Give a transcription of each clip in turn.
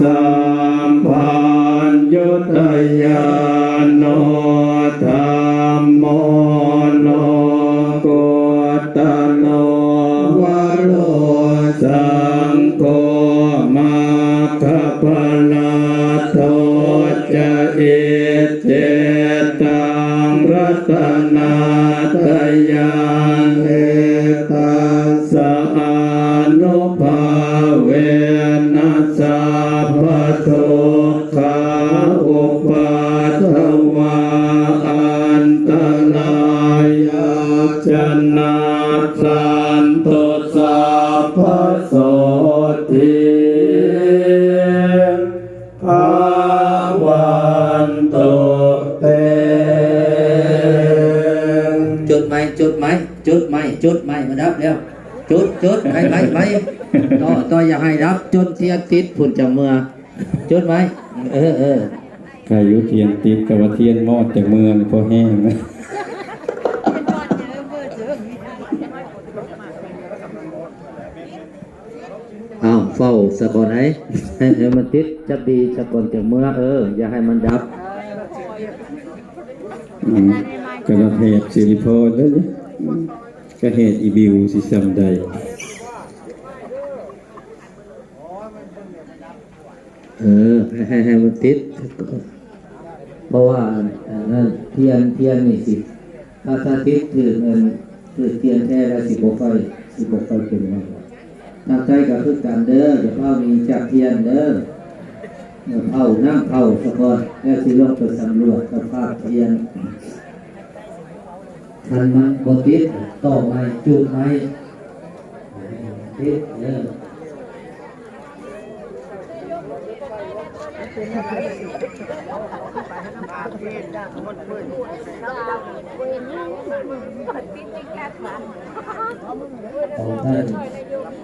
สัมพันยุตยานโนธรรมโมโนโกตโนวโรสังโฆมาคปนาโทจะเอเจตังรัตนาตยังเอ ปัฏฐวาอันตรายาจนาสันตุสัพพโสทิภาวันโตเตจุดไหมจุดไหมจุดไหมจุดไหมมาดับแล้วจุดจุดไหมไหมไหมต่อต่ออย่าให้ดับจุดเทียนติดฝุ่นจากเมือจุดไหมเออเออ กายุเทียนติดกับว่าเทียนมอดจากเมืองพอแห้งนะอ้าวเฝ้าสะกอนให้ให้ให้มันติดจะดีสะกอนจากเมือเออ อย่าให้มันดับอืมกระเหตุสิริพรแล้วเนี่ยอืมกระเหตุอีบิวสิซัมใด เออให้ให้มันติด เพราะว่านนั้นเทียนเทียนนี่สิถ้าถ้าติดคือเงินคือเทียนแท้แล้วสิบกไฟสิบกไฟเป็นไงทางใจก็คือการเด้ออย่าเฝ้ามีจักเทียนเด้อเผานั่งเผาสะกอนแล้วสิลงไปสำรวจสภาพเทียนทันมันบติดต่อไม้จุดไม้ติดเด้อ ของท่านนาย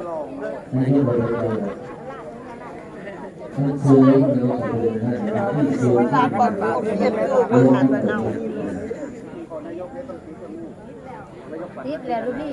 กบริการท่านสูงนายกบริการท่านสูงท่านเอาลงมาติดแล้วลูกพี่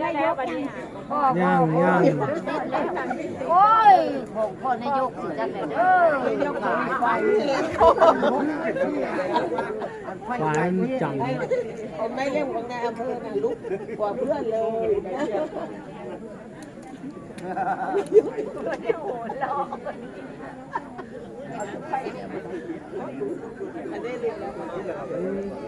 ย่างย่างโอ้ยของพ่อนายกสิจังเลยเด้อไฟมันจังผมไม่เล่นของนายอำเภอนะลุกกว่าเพื่อนเลยอันนี้เรียนแล้ว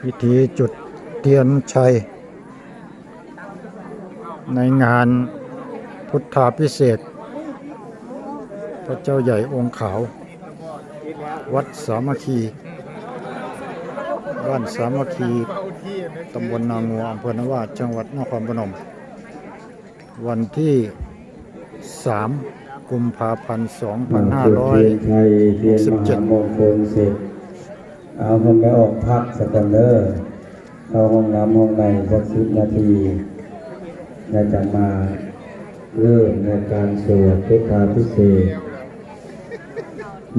พิธีจุดเทียนชัย ในงานพุทธาพิเศษ พระเจ้าใหญ่องค์ขาว วัดสามัคคี บ้านสามัคคีตำบลนางัวอำเภอนาวาจังหวัดนครพนม วันที่ 3 กุมภาพันธ์เทียนชัยเทียนมหามงคลเสร็จเอาห้องไปออกพักสักกันเด้อเข้าห้องน้ำห้องในสักสิบนาทีแล้วจะมาเริ่มในการสวดพุทธาพิเศษ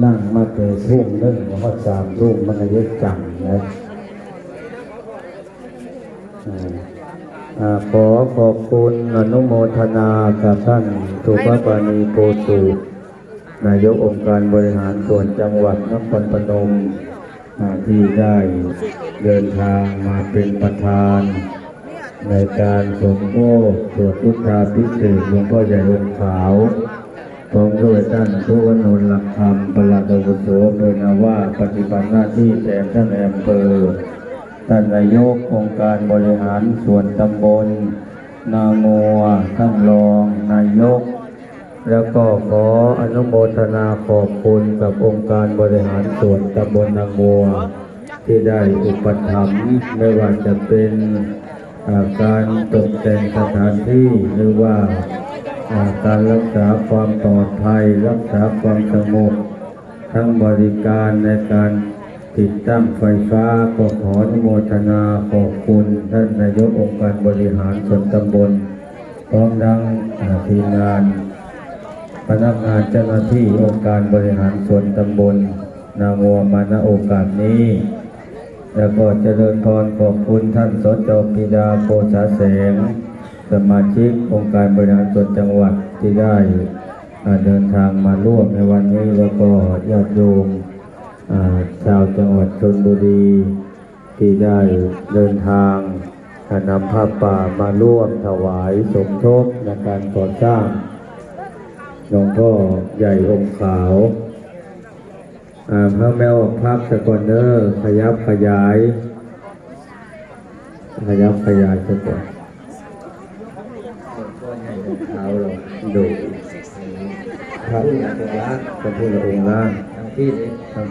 นั่งมาเกิดทุ่มหนึ่งแล้วก็สามทุ่มมันเยอะจังนะขอขอบคุณอนุโมทนากับท่านสุภปานีโพสูนายกองค์การบริหารส่วนจังหวัดนครพนมที่ได้เดินทางมาเป็นประธาน ในการสมโภชสวดทุกขาพิเศษหลวงพ่อใหญ่องค์ขาว พร้อมด้วยท่านทุวนนหลักธรรมประหลัดอาวุโสเปนนาว่าปฏิบัติหน้าที่แทนท่านแอมเภอท่านนายกองค์การบริหารส่วนตำบล นางัวท่านรองนายก แล้วก็ขออนุโมทนาขอบคุณกับองค์การบริหารส่วนตำบลนางัวที่ได้อุปถัมภ์ไม่ว่าจะเป็นาการตกแต่งสถานที่หรือว่า การรักษาความปลอดภัย รักษาความสงบทั้งบริการในการติดตั้งไฟฟ้าก็ขออนุโมทนาขอบคุณท่านนายกองค์การบริหารส่วนตำบลพร้อมทั้งทีมงานพนักงานเจ้าหน้าที่องค์การบริหารส่วนตำบล นางัวมาณโอกาสนี้ แล้วก็เจริญพรขอบคุณท่านสจปิดาโพสาแสง สมาชิกองค์การบริหารส่วนจังหวัดที่ได้เดินทางมาร่วมในวันนี้แล้วก็ญาติโยมชาวจังหวัดชนบุรีที่ได้เดินทางนำผ้าป่ามาร่วมถวายสมทบในการก่อสร้างหลวงพ่อใหญ่องค์ขาวพระแมวพักสกอนเนอร์ขยับขยาย ขยับขยายสกอนเท้าเรา ดูพระผู้ใหญ่องค์ละพระผู้ใหญ่องค์ละทั้งที่นี้ทั้ง